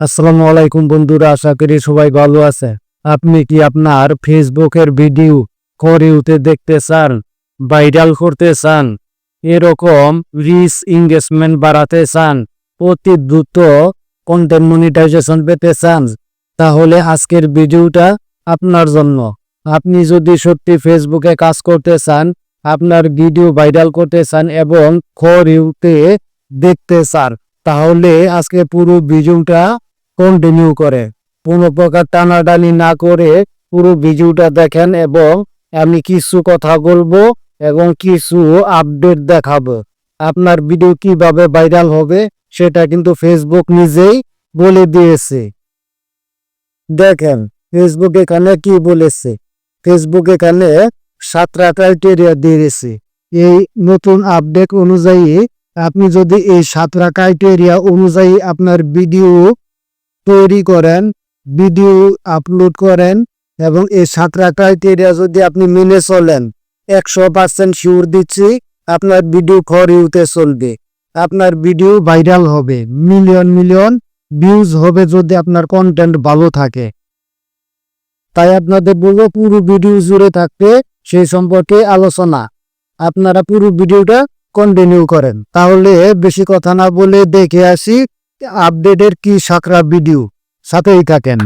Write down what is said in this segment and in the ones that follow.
আসসালামু আলাইকুম বন্ধুরা, আশা করি সবাই ভালো আছে। আপনি কি আপনার ফেসবুকের ভিডিও করিউতে দেখতে চান, ভাইরাল করতে চান, এরকম রিচ এঙ্গেজমেন্ট বাড়াতে চান, অতি দ্রুত কন্টেন্ট মনিটাইজেশন পেতে চান, তাহলে আজকের ভিডিওটা আপনার জন্য। আপনি যদি সত্যি ফেসবুকে কাজ করতে চান, আপনার ভিডিও ভাইরাল করতে চান এবং করিউতে দেখতে চান, তাহলে আজকে পুরো ভিডিওটা কন্টিনিউ করে। কোনো প্রকার টানাটানি না করে পুরো ভিডিওটা দেখেন এবং আমি কিছু কথা বলব এবং কিছু আপডেট দেখাবো। আপনার ভিডিও কীভাবে ভাইরাল হবে সেটা কিন্তু ফেসবুক নিজেই বলে দিয়েছে। দেখেন ফেসবুক এখানে কি বলেছে? ফেসবুক এখানে সাতটা ক্রাইটেরিয়া দিয়েছে। এই নতুন আপডেট অনুযায়ী আপনি যদি এই সাতটা ক্রাইটেরিয়া অনুযায়ী আপনার ভিডিও তৈরি করেন, ভিডিও আপলোড করেন এবং এই সাতটা ক্রাইটেরিয়া যদি আপনি মেনে চলেন, একশো পার্সেন্ট শিওর দিচ্ছি আপনার ভিডিও ফর ইউতে চলবে। আপনার ভিডিও ভাইরাল হবে মিলিয়ন মিলিয়ন ভিউজ হবে যদি আপনার কন্টেন্ট ভালো থাকে। তাই আপনাদের বলব পুরো ভিডিও জুড়ে থাকতে সেই সম্পর্কে আলোচনা। আপনারা পুরো ভিডিওটা কন্টিনিউ করেন। তাহলে বেশি কথা না বলে দেখে আসি। আপডেটের কি সাকরা ভিডিও? সাথেই থাকেন।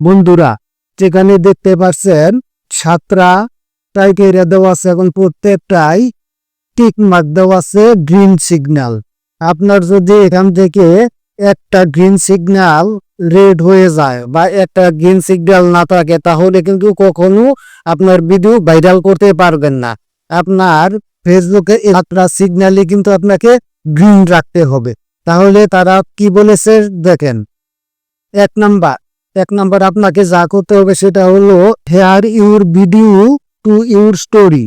বন্ধুরা, যেখানে দেখতে পাচ্ছেন সাতটা ক্রাইটেরিয়া দেওয়া আছে এখন প্রত্যেকটাই টিক মার্ক দেওয়া আছে গ্রিন সিগন্যাল। আপনার যদি এখান থেকে একটা গ্রিন সিগন্যাল রেড হয়ে যায় বা একটা গ্রিন সিগন্যাল না থাকে, তাহলে কিন্তু কখনো আপনার ভিডিও ভাইরাল করতে পারবেন না। আপনার ফেসবুকে সাতটা সিগন্যালে কিন্তু আপনাকে গ্রিন রাখতে হবে। তাহলে তারা কি বলেছে দেখেন, এক নাম্বার এক নাম্বার আপনাকে যা করতে হবে সেটা হলো share your video to your story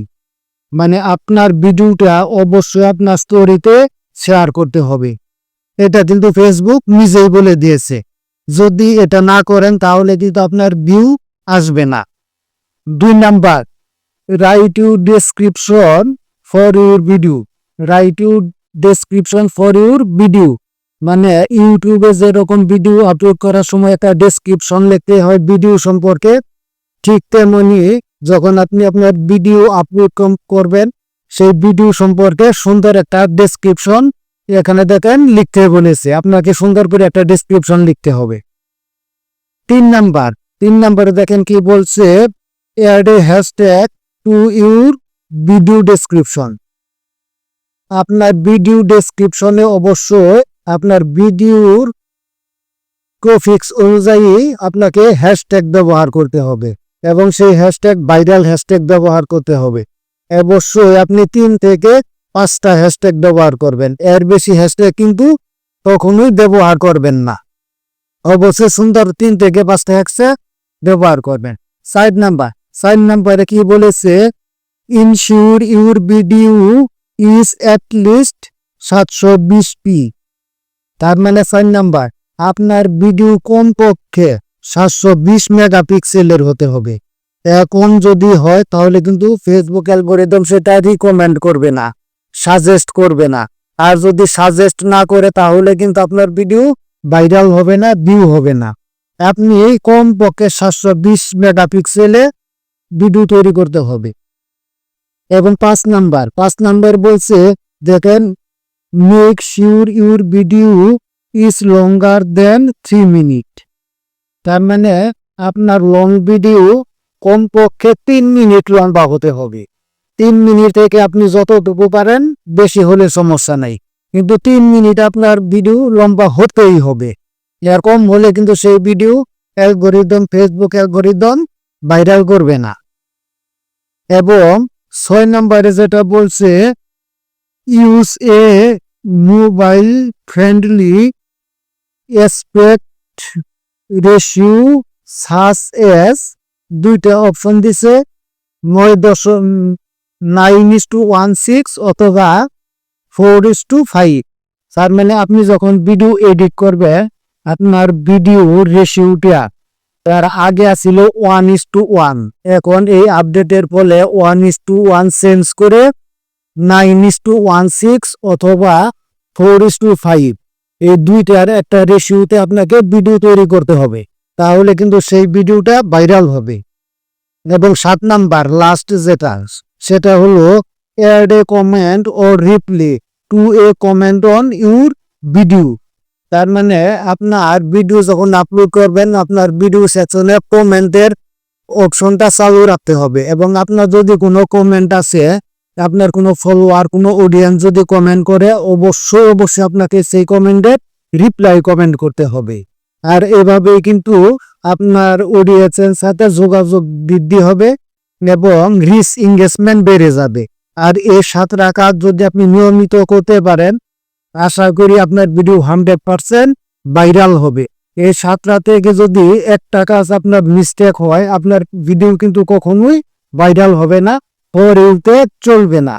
মানে আপনার ভিডিওটা অবশ্যই আপনার স্টোরিতে শেয়ার করতে হবে। এটা কিন্তু ফেসবুক নিজেই বলে দিয়েছে। যদি এটা না করেন, তাহলে কিন্তু আপনার ভিউ আসবে না। দুই number write you description for your video write you description for your video মানে ইউটিউবে যেরকম ভিডিও আপলোড করার সময় একটা ডেসক্রিপশন লিখতে হয় ভিডিও সম্পর্কে, ঠিক তেমনি যখন আপনি আপনার ভিডিও আপলোড করবেন, সেই ভিডিও সম্পর্কে সুন্দর একটা ডেসক্রিপশন এখানে দেখেন লিখতে বলেছে, আপনাকে সুন্দর করে একটা ডেসক্রিপশন লিখতে হবে। তিন নাম্বার, তিন নাম্বারে দেখেন কি বলছে add a hashtag to your video description আপনার ভিডিও ডেসক্রিপশনে অবশ্যই আপনার ভিডিওর গ্রাফিক্স অনুযায়ী আপনাকে হ্যাশট্যাগ ব্যবহার করতে হবে এবং সেই হ্যাশট্যাগ ভাইরাল হ্যাশট্যাগ ব্যবহার করতে হবে। অবশ্যই আপনি তিন থেকে পাঁচটা হ্যাশট্যাগ ব্যবহার করবেন। এর বেশি হ্যাশট্যাগ কিন্তু কখনোই ব্যবহার করবেন না। অবশ্যই সুন্দর তিন থেকে পাঁচটা হ্যাশট্যাগ ব্যবহার করবেন। সাইড নাম্বার সাইড নাম্বারে কি বলেছে? Ensure your video is at least সাতশো বিশ পি তার মানে সাইড নাম্বার আপনার ভিডিও কমপক্ষে সাতশো বিশ মেগাপিক্সেলের হতে হবে। এখন যদি হয়, তাহলে কিন্তু ফেসবুক অ্যালগোরিদম সেটা রিকমেন্ড করবে না। সাজেস্ট করবে না। আর যদি সাজেস্ট না করে, তাহলে কিন্তু আপনার ভিডিও ভাইরাল হবে না ভিউ হবে না। আপনি কম পক্ষে সাতশো বিশ মেগাপিক্সেলে ভিডিও তৈরি করতে হবে। এবং পাঁচ নাম্বার পাঁচ নাম্বার বলছে, দেখেন make sure your video is longer than three minute তার মানে আপনার লং ভিডিও কমপক্ষে তিন মিনিট লম্বা হতে হবে। তিন মিনিট থেকে আপনি যতটুকু পারেন, বেশি হলে সমস্যা নাই। কিন্তু তিন মিনিট আপনার ভিডিও লম্বা হতেই হবে। এর কম হলে কিন্তু সেই video algorithm, Facebook algorithm viral করবে না। এবং ছয় নম্বরে যেটা বলছে use a mobile friendly aspect ratio সাস এস দুইটা অপশন দিছে, নয় দশম nine is to one six অথবা ফোর ইস টু ফাইভ। তার মানে আপনি যখন ভিডিও এডিট করবে, আপনার ভিডিও রেশিওটা তার আগে আছিল ওয়ান ইস টু ওয়ান। এখন এই আপডেটের ফলে one is to one change করে nine is to one six অথবা ফোর ইস টু ফাইভ। এই দুইটার একটা রেশিওতে আপনাকে ভিডিও তৈরি করতে হবে। তাহলে কিন্তু সেই ভিডিওটা ভাইরাল হবে। এবং সাত নাম্বার লাস্ট যেটা। সেটা হলো add a comment O reply to a comment on your video তার মানে আপনার ভিডিও যখন আপলোড করবেন, আপনার ভিডিও সেকশনে কমেন্টের অপশনটা চালু রাখতে হবে এবং আপনার যদি কোনো কমেন্ট আছে আপনার কোনো ফলোয়ার কোনো অডিয়েন্স যদি কমেন্ট করে, অবশ্যই অবশ্যই আপনাকে সেই কমেন্টের রিপ্লাই কমেন্ট করতে হবে। আর এভাবেই কিন্তু আপনার অডিয়েন্সের সাথে যোগাযোগ বৃদ্ধি হবে। এবং রিস এঙ্গেজমেন্ট বেড়ে যাবে। আর এই সাতটা কাজ যদি আপনি নিয়মিত করতে পারেন, আশা করি আপনার ভিডিও হান্ড্রেড পারসেন্ট ভাইরাল হবে। এই সাতটা থেকে যদি একটা কাজ আপনার মিস্টেক হয়, আপনার ভিডিও কিন্তু কখনোই ভাইরাল হবে না পরে চলবে না।